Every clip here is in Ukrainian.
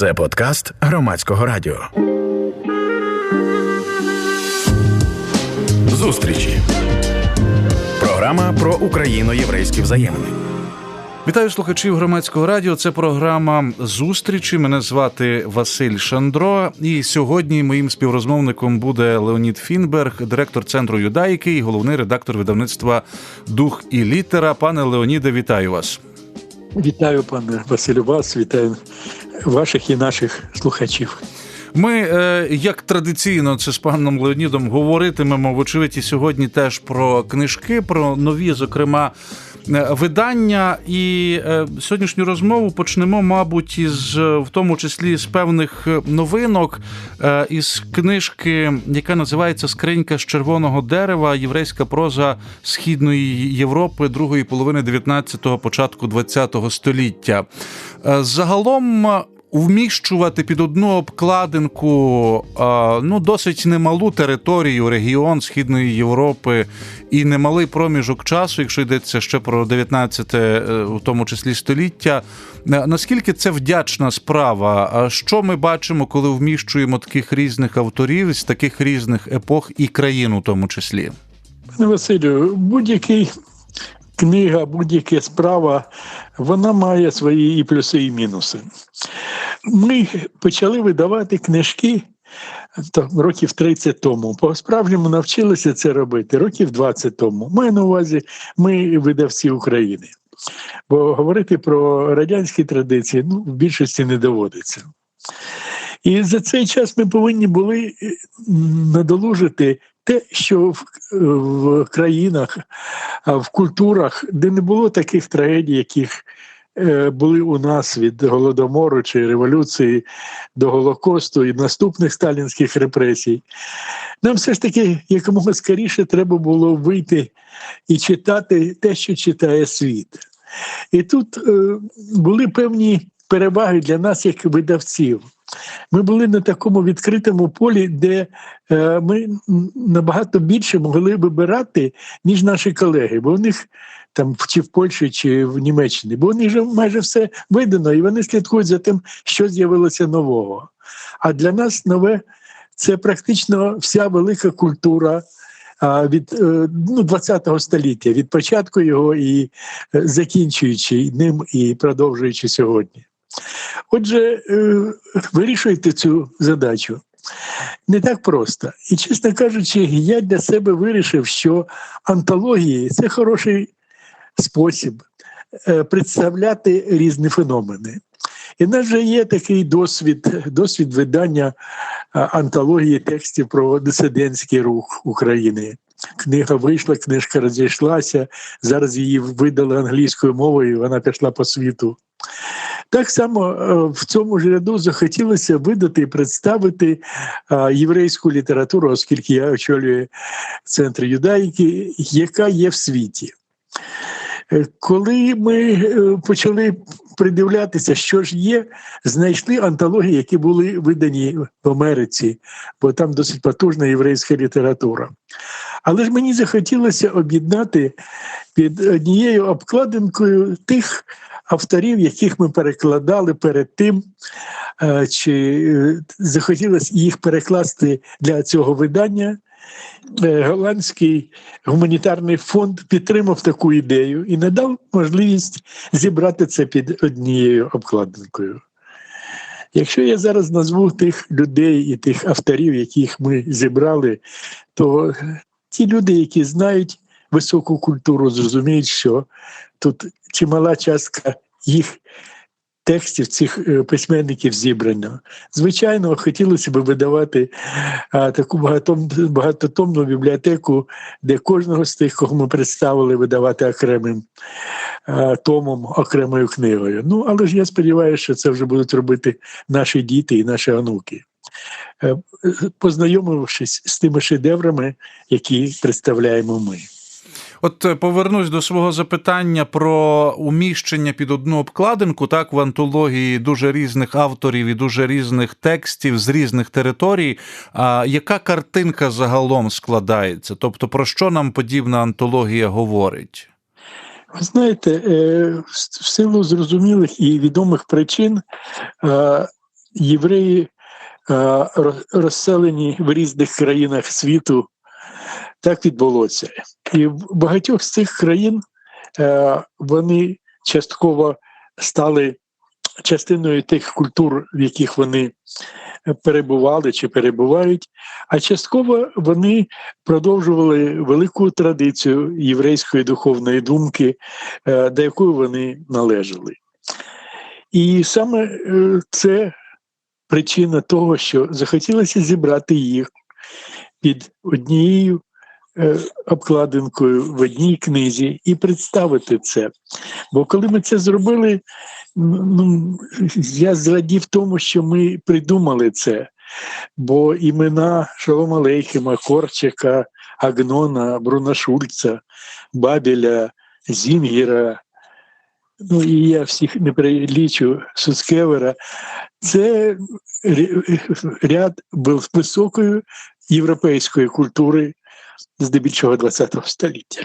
Це подкаст громадського радіо. Зустрічі. Програма про україно-єврейські взаємини. Вітаю слухачів громадського радіо. Це програма зустрічі. Мене звати Василь Шандро. І сьогодні моїм співрозмовником буде Леонід Фінберг, директор центру юдаїки і головний редактор видавництва Дух і літера. Пане Леоніде, вітаю вас. Вітаю, пане Василю, вас, вітаю ваших і наших слухачів. Ми, е, як традиційно, це з паном Леонідом говоритимемо, вочевидь, і сьогодні теж про книжки, про нові, зокрема. е, Видання і е, сьогоднішню розмову почнемо, мабуть, із в тому числі з певних новинок, із книжки, яка називається Скринька з червоного дерева, єврейська проза східної Європи другої половини 19-го, початку 20-го століття. Загалом вміщувати під одну обкладинку ну досить немалу територію, регіон Східної Європи і немалий проміжок часу, якщо йдеться ще про 19 е, в тому числі століття. Е, Наскільки це вдячна справа? Що ми бачимо, коли вміщуємо таких різних авторів з таких різних епох і країн, у тому числі? Пане Василю, будь-який книга, будь-яка справа, вона має свої і плюси, і мінуси. Ми почали видавати книжки то, років 30 тому. По справжньому навчилися це робити років 20 тому. Маю на увазі, ми видавці України. Бо говорити про радянські традиції ну, в більшості не доводиться. І за цей час ми повинні були надолужити те, що в, в країнах, в культурах, де не було таких трагедій, яких е, були у нас від голодомору чи революції до Голокосту і наступних сталінських репресій, нам все ж таки якомога скоріше треба було вийти і читати те, що читає світ. І тут е, були певні переваги для нас, як видавців. Ми були на такому відкритому полі, де е, ми набагато більше могли вибирати, ніж наші колеги, бо в них там чи в Польщі, чи в Німеччині, бо у них вже майже все видано, і вони слідкують за тим, що з'явилося нового. А для нас нове це практично вся велика культура. Від е, ну, 20-го століття, від початку його і е, закінчуючи ним і продовжуючи сьогодні. Отже, е, вирішуйте цю задачу. Не так просто. І, чесно кажучи, я для себе вирішив, що антології це хороший спосіб е, представляти різні феномени. І в нас вже є такий досвід, досвід видання антології текстів про дисидентський рух України. Книга вийшла, книжка розійшлася. Зараз її видали англійською мовою, вона пішла по світу. Так само е, в цьому ж ряду захотілося видати і представити е, єврейську літературу, оскільки я очолюю центр юдаїки, яка є в світі. Е, Коли ми почали придивлятися, що ж є, знайшли антології, які були видані в Америці, бо там досить потужна єврейська література. Але ж мені захотілося об'єднати під однією обкладинкою тих авторів, яких ми перекладали перед тим, е, чи е, захотілося їх перекласти для цього видання. Е, Голландський гуманітарний фонд підтримав таку ідею і надав можливість зібрати це під однією обкладинкою. Якщо я зараз назву тих людей і тих авторів, яких ми зібрали, то ті люди, які знають високу культуру, зрозуміють, що тут чимала частка їх текстів цих е, письменників зібрано. Звичайно, хотілося б видавати а, таку багатом, багатотомну бібліотеку, де кожного з тих, кого ми представили, видавати окремим а, томом, окремою книгою. Ну, але ж я сподіваюся, що це вже будуть робити наші діти і наші онуки. Е, Познайомившись з тими шедеврами, які представляємо ми. От е, повернусь до свого запитання про уміщення під одну обкладинку, так в антології дуже різних авторів і дуже різних текстів з різних територій. А яка картинка загалом складається? Тобто, про що нам подібна антологія говорить? Ви знаєте, е, в силу зрозумілих і відомих причин е, євреї розселені в різних країнах світу. Так відбулося. І в багатьох з цих країн е, вони частково стали частиною тих культур, в яких вони перебували чи перебувають, а частково вони продовжували велику традицію єврейської духовної думки, е, до якої вони належали. І саме е, це причина того, що захотілося зібрати їх під однією обкладинкою в одній книзі і представити це. Бо коли ми це зробили, ну, я зрадів тому, що ми придумали це. Бо імена Шалома Алейхема, Корчика, Агнона, Бруна Шульца, Бабеля, Зінгера, ну і я всіх не перелічу Суцкевера, це ряд був високої європейської культури здебільшого ХХ століття.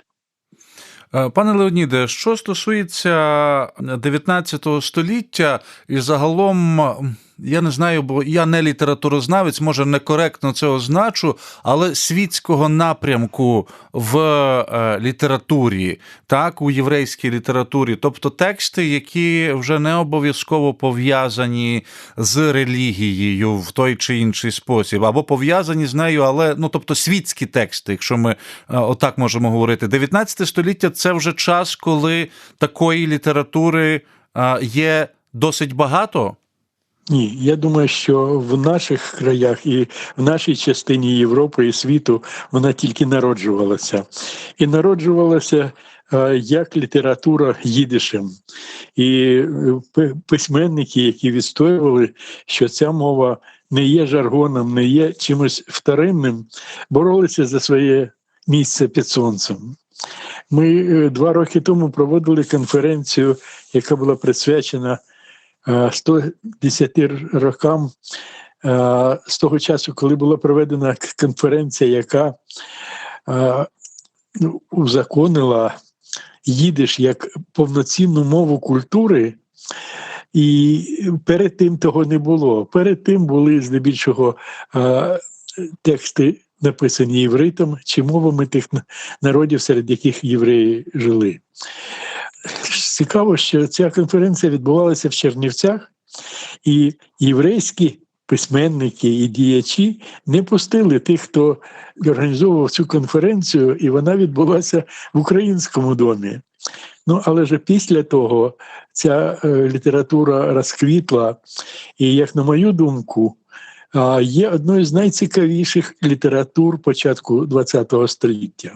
Е, Пане Леоніде, що стосується 19 століття, і загалом я не знаю, бо я не літературознавець, може некоректно це означу, але світського напрямку в е, літературі, так, у єврейській літературі, тобто тексти, які вже не обов'язково пов'язані з релігією в той чи інший спосіб, або пов'язані з нею, але ну тобто світські тексти, якщо ми е, отак можемо говорити. 19 століття це вже час, коли такої літератури е, є досить багато. Ні, я думаю, що в наших краях і в нашій частині Європи і світу вона тільки народжувалася. І народжувалася е, як література їдишем. І е, письменники, які відстоювали, що ця мова не є жаргоном, не є чимось вторинним, боролися за своє місце під сонцем. Ми е, два роки тому проводили конференцію, яка була присвячена 110 рокам е, з того часу, коли була проведена конференція, яка е, ну, узаконила їдиш як повноцінну мову культури. І перед тим того не було. Перед тим були здебільшого е, тексти, написані євритом чи мовами тих народів, серед яких євреї жили. Цікаво, що ця конференція відбувалася в Чернівцях, і єврейські письменники і діячі не пустили тих, хто організовував цю конференцію, і вона відбулася в українському домі. Ну, але ж після того ця е, література розквітла, і, як на мою думку, є одною з найцікавіших літератур початку ХХ століття.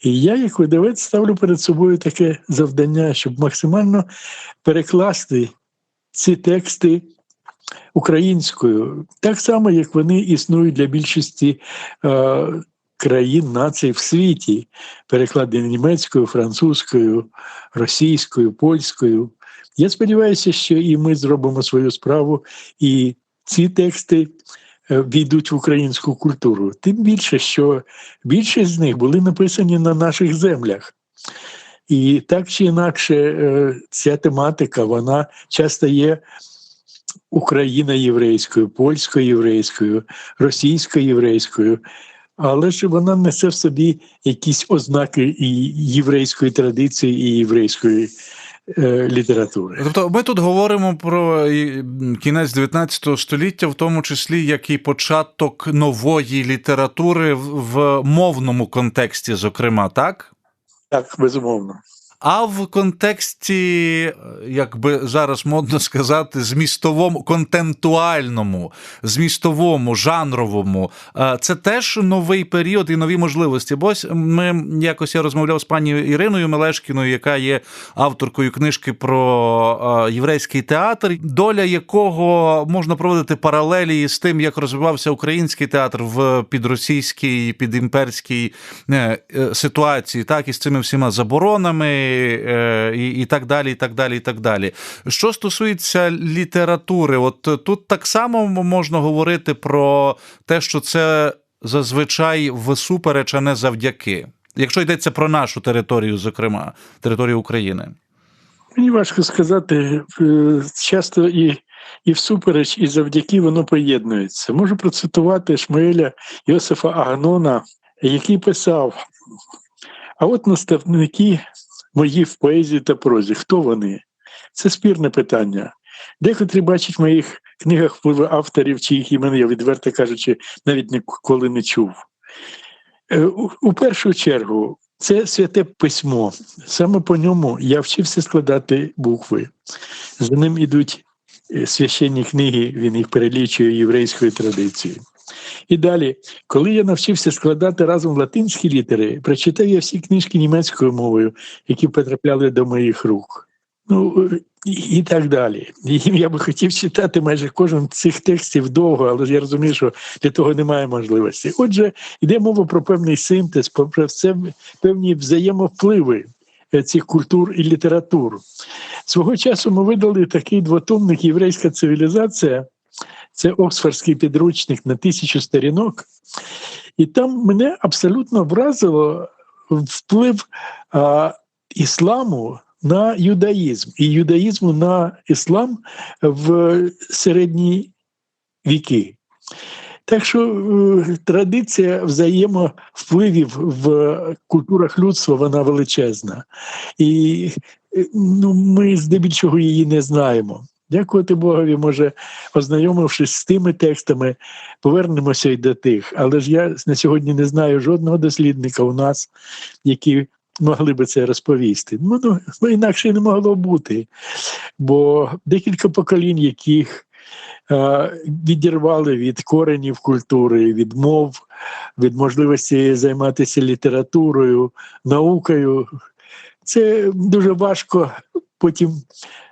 І я, як видавець, ставлю перед собою таке завдання, щоб максимально перекласти ці тексти українською, так само, як вони існують для більшості е, країн, націй в світі, перекладені німецькою, французькою, російською, польською. Я сподіваюся, що і ми зробимо свою справу, і ці тексти війдуть в українську культуру. Тим більше, що більшість з них були написані на наших землях. І так чи інакше, е, ця тематика вона часто є україно-єврейською, польсько-єврейською, російсько-єврейською, але ж вона несе в собі якісь ознаки і єврейської традиції, і єврейської е, літератури. Тобто, ми тут говоримо про кінець 19 століття, в тому числі як і початок нової літератури в, в мовному контексті, зокрема, так? Так, безумовно. А в контексті, як би зараз модно сказати, змістовому, контентуальному, змістовому, жанровому, е, це теж новий період і нові можливості. Бо ми якось я розмовляв з пані Іриною Мелешкіною, яка є авторкою книжки про е, єврейський театр, доля якого можна проводити паралелі з тим, як розвивався український театр в підросійській, підімперській е, ситуації, так і з цими всіма заборонами. Е, І, і так далі, і так далі, і так далі. Що стосується літератури, от тут так само можна говорити про те, що це зазвичай всупереч, а не завдяки. Якщо йдеться про нашу територію, зокрема, територію України. Мені важко сказати, е, часто і і всупереч, і завдяки воно поєднується. Можу процитувати Шмаеля Йосифа Агнона, який писав: а от наставники мої в поезії та прозі, хто вони? Це спірне питання. Дехотрі бачать в моїх книгах впливи авторів, чиїх імен я, відверто кажучи, навіть ніколи не чув. Е, У, першу чергу, це святе письмо. Саме по ньому я вчився складати букви. За ним ідуть е, священні книги, він їх перелічує єврейською традицією. І далі, коли я навчився складати разом латинські літери, прочитав я всі книжки німецькою мовою, які потрапляли до моїх рук. Ну і, так далі. Я би хотів читати майже кожен цих текстів довго, але я розумію, що для того немає можливості. Отже, йде мова про певний синтез, про це певні взаємовпливи е, цих культур і літератур. Свого часу ми видали такий двотомник Єврейська цивілізація. Це Оксфордський підручник на тисячу сторінок, і там мене абсолютно вразило вплив а, ісламу на юдаїзм і юдаїзму на іслам в середні віки. Так що е, традиція взаємовпливів в культурах людства вона величезна. І е, ну, ми здебільшого її не знаємо. Дякувати Богові, може, ознайомившись з тими текстами, повернемося й до тих. Але ж я на сьогодні не знаю жодного дослідника у нас, які могли би це розповісти. Ну, ну, ну інакше не могло бути. Бо декілька поколінь, яких е, відірвали від коренів культури, від мов, від можливості займатися літературою, наукою, це дуже важко потім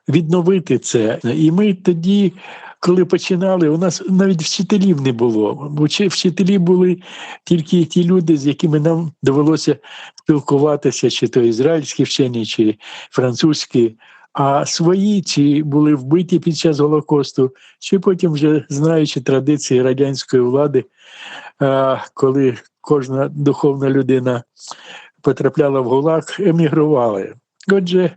відновити це. І ми тоді, коли починали, у нас навіть вчителів не було. Вчителі були тільки ті люди, з якими нам довелося спілкуватися, чи то ізраїльські вчені, чи французькі. А свої чи були вбиті під час Голокосту, чи потім, вже знаючи традиції радянської влади, коли кожна духовна людина потрапляла в ГУЛАГ, емігрували. Отже,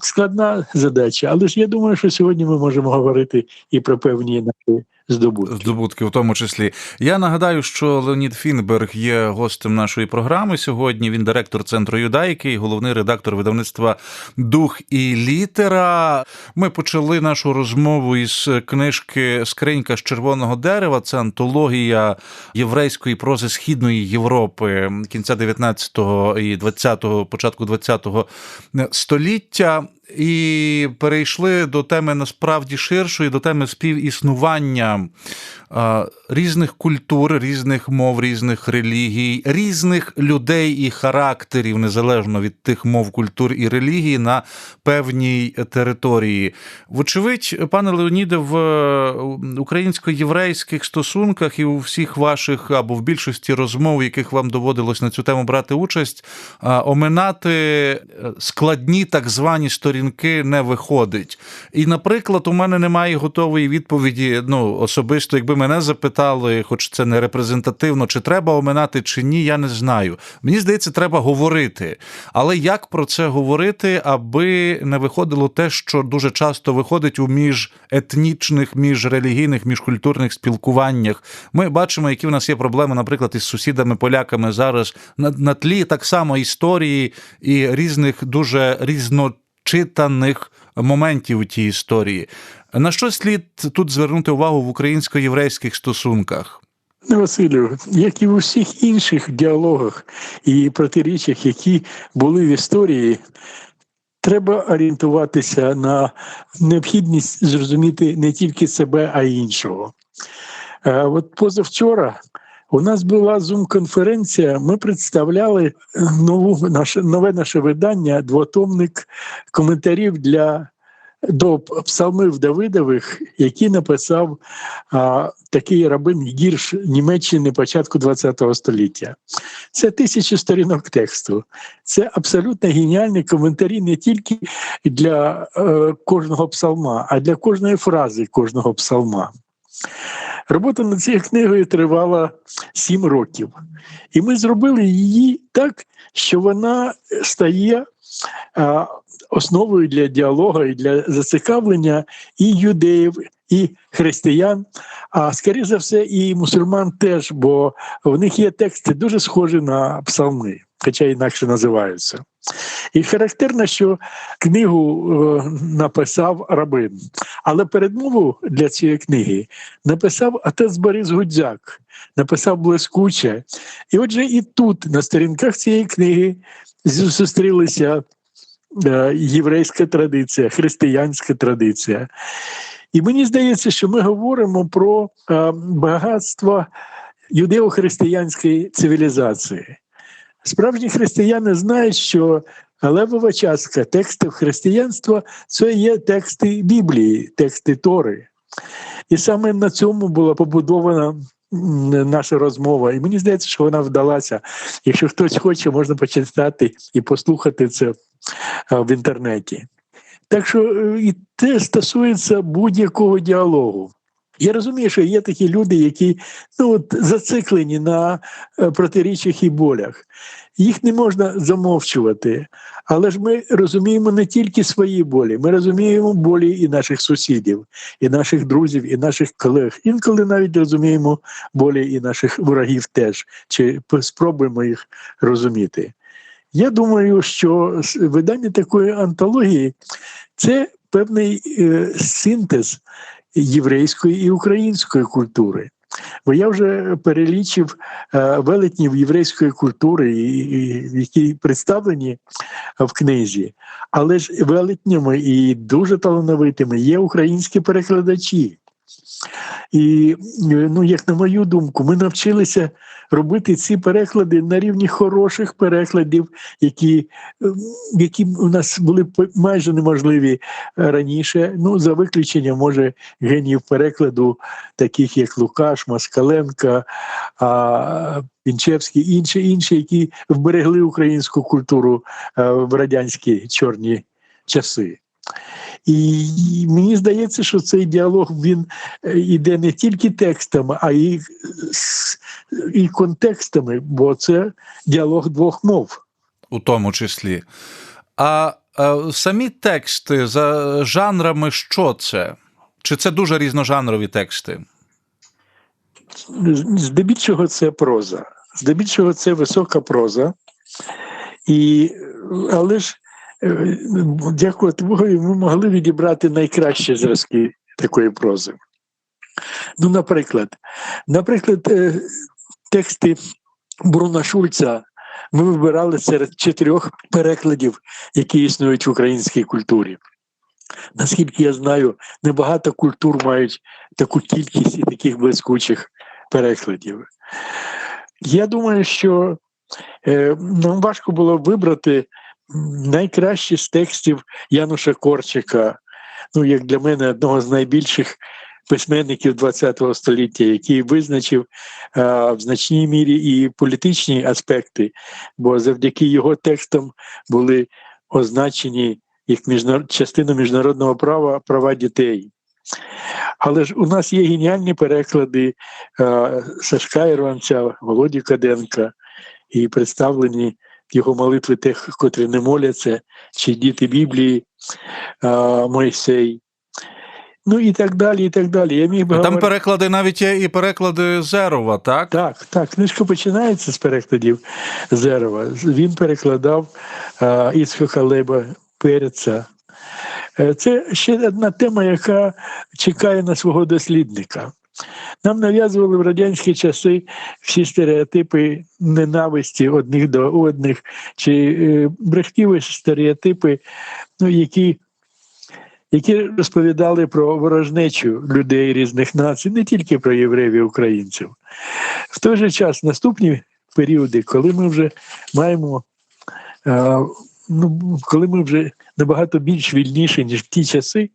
складна задача, але ж я думаю, що сьогодні ми можемо говорити і про певні наші здобутки. Здобутки, в тому числі. Я нагадаю, що Леонід Фінберг є гостем нашої програми сьогодні. Він директор центру юдайки і головний редактор видавництва Дух і літера. Ми почали нашу розмову із книжки Скринька з червоного дерева. Це антологія єврейської прози східної Європи кінця 19-го і 20-го, початку 20-го століття. І перейшли до теми насправді ширшої, до теми співіснування різних культур, різних мов, різних релігій, різних людей і характерів, незалежно від тих мов, культур і релігій на певній території. Вочевидь, пане Леоніде, в українсько-єврейських стосунках і у всіх ваших або в більшості розмов, яких вам доводилось на цю тему брати участь, оминати складні так звані сторінки не виходить. І, наприклад, у мене немає готової відповіді. Ну, особисто, якби мене запитали, хоч це не репрезентативно, чи треба оминати, чи ні, я не знаю. Мені здається, треба говорити. Але як про це говорити, аби не виходило те, що дуже часто виходить у міжетнічних, міжрелігійних, міжкультурних спілкуваннях? Ми бачимо, які в нас є проблеми, наприклад, із сусідами-поляками зараз на, на тлі так само історії і різних дуже різночитаних моментів у тій історії. На що слід тут звернути увагу в українсько-єврейських стосунках? Василю, як і в усіх інших діалогах і протиріччях, які були в історії, треба орієнтуватися на необхідність зрозуміти не тільки себе, а й іншого. От позавчора у нас була зум-конференція. Ми представляли нову наше нове наше видання, двотомник коментарів для до псалмів Давидових, які написав а, такий рабин Гірш Німеччини початку ХХ століття. Це тисячі сторінок тексту. Це абсолютно геніальні коментарі не тільки для е, кожного псалма, а для кожної фрази кожного псалма. Робота над цією книгою тривала сім років, і ми зробили її так, що вона стає а, основою для діалогу і для зацікавлення і юдеїв, і християн, а скоріше за все, і мусульман теж, бо в них є тексти дуже схожі на псалми, хоча інакше називаються. І характерно, що книгу е, написав рабин, але передмову для цієї книги написав отець Борис Гудзяк, написав блискуче. І отже, і тут, на сторінках цієї книги, зустрілися єврейська традиція, християнська традиція. І мені здається, що ми говоримо про е, багатство юдео-християнської цивілізації. Справжні християни знають, що левова частка текстів християнства це є тексти Біблії, тексти Тори. І саме на цьому була побудована наша розмова. І мені здається, що вона вдалася. Якщо хтось хоче, можна почитати і послухати це е, в інтернеті. Так що е, і це стосується будь-якого діалогу. Я розумію, що є такі люди, які ну, от, зациклені на е, протиріччях і болях. Їх не можна замовчувати. Але ж ми розуміємо не тільки свої болі, ми розуміємо болі і наших сусідів, і наших друзів, і наших колег. Інколи навіть розуміємо болі і наших ворогів теж, чи спробуємо їх розуміти. Я думаю, що видання такої антології це певний е, синтез єврейської і української культури. Бо я вже перелічив е, велетнів єврейської культури, які представлені в книзі, але ж велетнями і дуже талановитими є українські перекладачі. І, е, ну, як на мою думку, ми навчилися робити ці переклади на рівні хороших перекладів, які, е, які у нас були майже неможливі раніше. Ну, за виключенням, може, геніїв перекладу, таких як Лукаш, Москаленка, Пінчевський, інші, інші, які вберегли українську культуру е, в радянські чорні часи. І мені здається, що цей діалог він е, іде не тільки текстами, а й, і контекстами, бо це діалог двох мов. у тому числі. А е, самі тексти за жанрами, що це? Чи це дуже різножанрові тексти? Здебільшого це проза. Здебільшого це висока проза. І, але ж, дякувати Богу, ми могли відібрати найкращі зразки такої прози. Ну, наприклад, наприклад, е, тексти Бруна Шульца ми вибирали серед чотирьох перекладів, які існують в українській культурі. Наскільки я знаю, небагато культур мають таку кількість і таких блискучих перекладів. Я думаю, що е, нам важко було вибрати найкращі з текстів Януша Корчика, ну, як для мене, одного з найбільших письменників ХХ століття, який визначив е, в значній мірі і політичні аспекти, бо завдяки його текстам були означені як міжнарод... частина міжнародного права права дітей. Але ж у нас є геніальні переклади е, Сашка Ірванця, Володі Каденка і представлені його молитви тих, котрі не моляться, чи діти Біблії Мойсей. Ну і так далі, і так далі. Я міг би Там говорити- переклади навіть є і переклади Зерова, так? так, так, книжка починається з перекладів Зерова. Він перекладав е, Іцхака Леба Переця. Е, Це ще одна тема, яка чекає на свого дослідника. Нам нав'язували в радянські часи всі стереотипи ненависті одних до одних, чи е, брехтіві стереотипи, ну, які які розповідали про ворожнечу людей різних націй, не тільки про євреїв і українців. В той же час наступні періоди, коли ми вже маємо, е, ну, коли ми вже набагато більш вільніші, ніж в ті часи,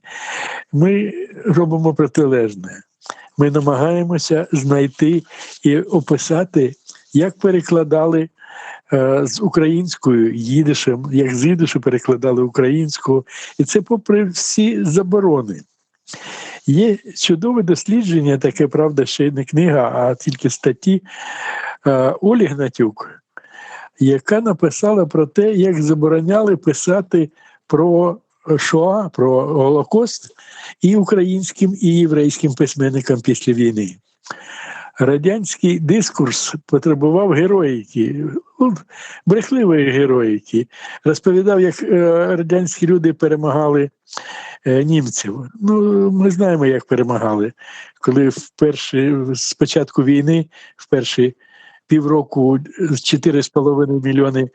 ми робимо протилежне. Ми намагаємося знайти і описати, як перекладали е, з українською їдишем, як з їдишу перекладали українську, і це попри всі заборони. Є чудове дослідження, таке правда, ще не книга, а тільки статті е, Олі Гнатюк, яка написала про те, як забороняли писати про Шоа, про Голокост і українським, і єврейським письменникам після війни. Радянський дискурс потребував героїки, ну, брехливої героїки. Розповідав, як е, радянські люди перемагали е, німців. Ну, ми знаємо, як перемагали. Коли в перші, з початку війни, в півроку 4,5 мільйони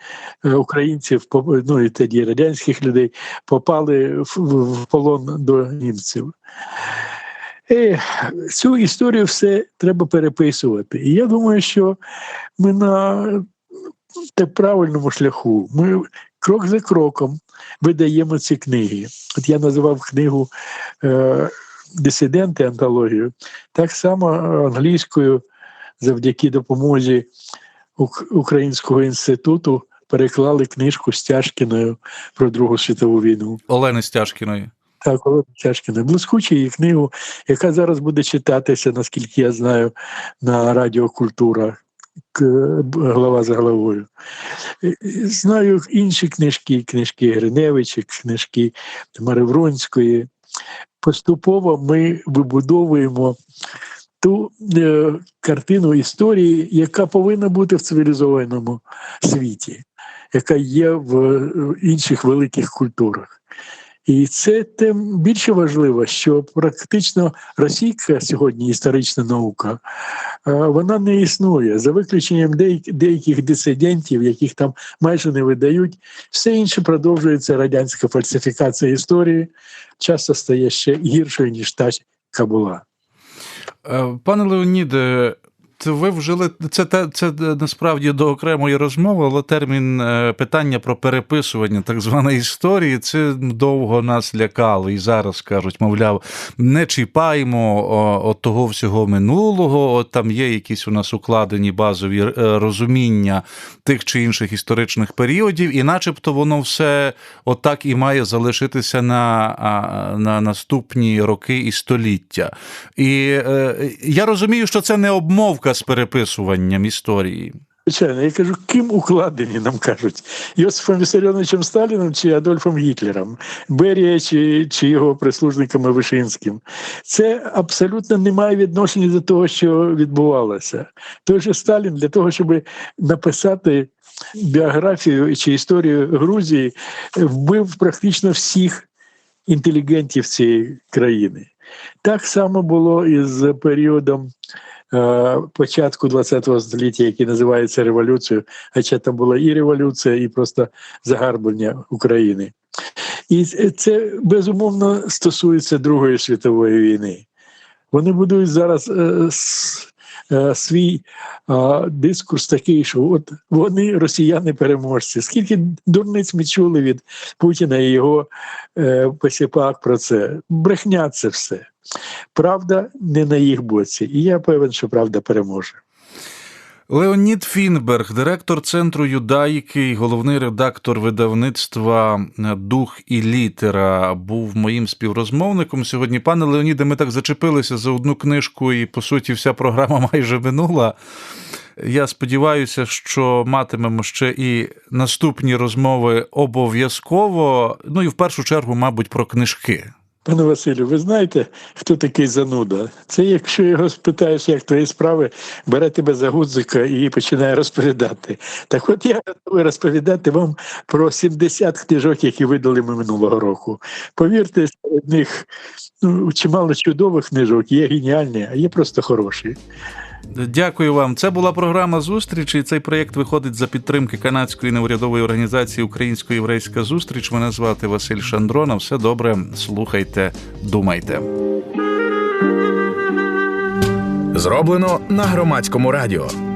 е, українців, ну і тоді радянських людей, попали в, полон до німців. Е, цю історію все треба переписувати. І я думаю, що ми на те правильному шляху. Ми крок за кроком видаємо ці книги. От я називав книгу е, Дисиденти антологію, так само англійською, завдяки допомозі Українського інституту, переклали книжку Стяжкіною про Другу світову війну. Олени Стяжкіної. Так, Олена Чашкіна. Блискучу її книгу, яка зараз буде читатися, наскільки я знаю, на Радіо Культура. Глава за головою. Знаю інші книжки, книжки Гриневича, книжки Мари Вронської. Поступово ми вибудовуємо ту е, картину історії, яка повинна бути в цивілізованому світі, яка є в е, інших великих культурах. І це тим більше важливо, що практично російська сьогодні історична наука е, вона не існує за виключенням деяких, дисидентів, яких там майже не видають. Все інше продовжується радянська фальсифікація історії, часто стає ще гіршою ніж та, яка була. Е, Пане Леоніде, ви вжили це, те- це насправді до окремої розмови, але термін е, питання про переписування так званої історії це довго нас лякало. І зараз кажуть, мовляв, не чіпаємо от того всього минулого. От там є якісь у нас укладені базові е, розуміння тих чи інших історичних періодів, і начебто воно все отак і має залишитися на, на наступні роки і століття. І е, я розумію, що це не обмовка з переписуванням історії. Звичайно, я кажу, ким укладені, нам кажуть, Йосифом Вісаріоновичем Сталіном чи Адольфом Гітлером, Берія чи, чи його прислужниками Вишинським. Це абсолютно не має відношення до того, що відбувалося. Той же Сталін для того, щоб написати біографію чи історію Грузії, вбив практично всіх інтелігентів цієї країни. Так само було і з періодом початку ХХ століття, який називається революцією, хоча там була і революція, і просто загарблення України. І це безумовно стосується Другої світової війни. Вони будують зараз е, е, свій е, дискурс такий, що от вони росіяни переможці. Скільки дурниць ми чули від Путіна і його е, посіпак про це? Брехня це все. Правда не на їх боці. І я певен, що правда переможе. Леонід Фінберг, директор центру юдаїки, і головний редактор видавництва Дух і літера, був моїм співрозмовником сьогодні. Пане Леоніде, ми так зачепилися за одну книжку, і по суті, вся програма майже минула. Я сподіваюся, що матимемо ще і наступні розмови обов'язково. Ну і в першу чергу, мабуть, про книжки. Пане Василю, ви знаєте, хто такий зануда? Це якщо його спитаєш, як твої справи, бере тебе за гудзика і починає розповідати. Так от я готовий розповідати вам про 70 книжок, які видали ми минулого року. Повірте, серед них ну, чимало чудових книжок, є геніальні, а є просто хороші. Дякую вам. Це була програма зустріч. І цей проєкт виходить за підтримки канадської неурядової організації Українсько-єврейська зустріч. Мене звати Василь Шандрона. Все добре, слухайте, думайте. Зроблено на громадському радіо.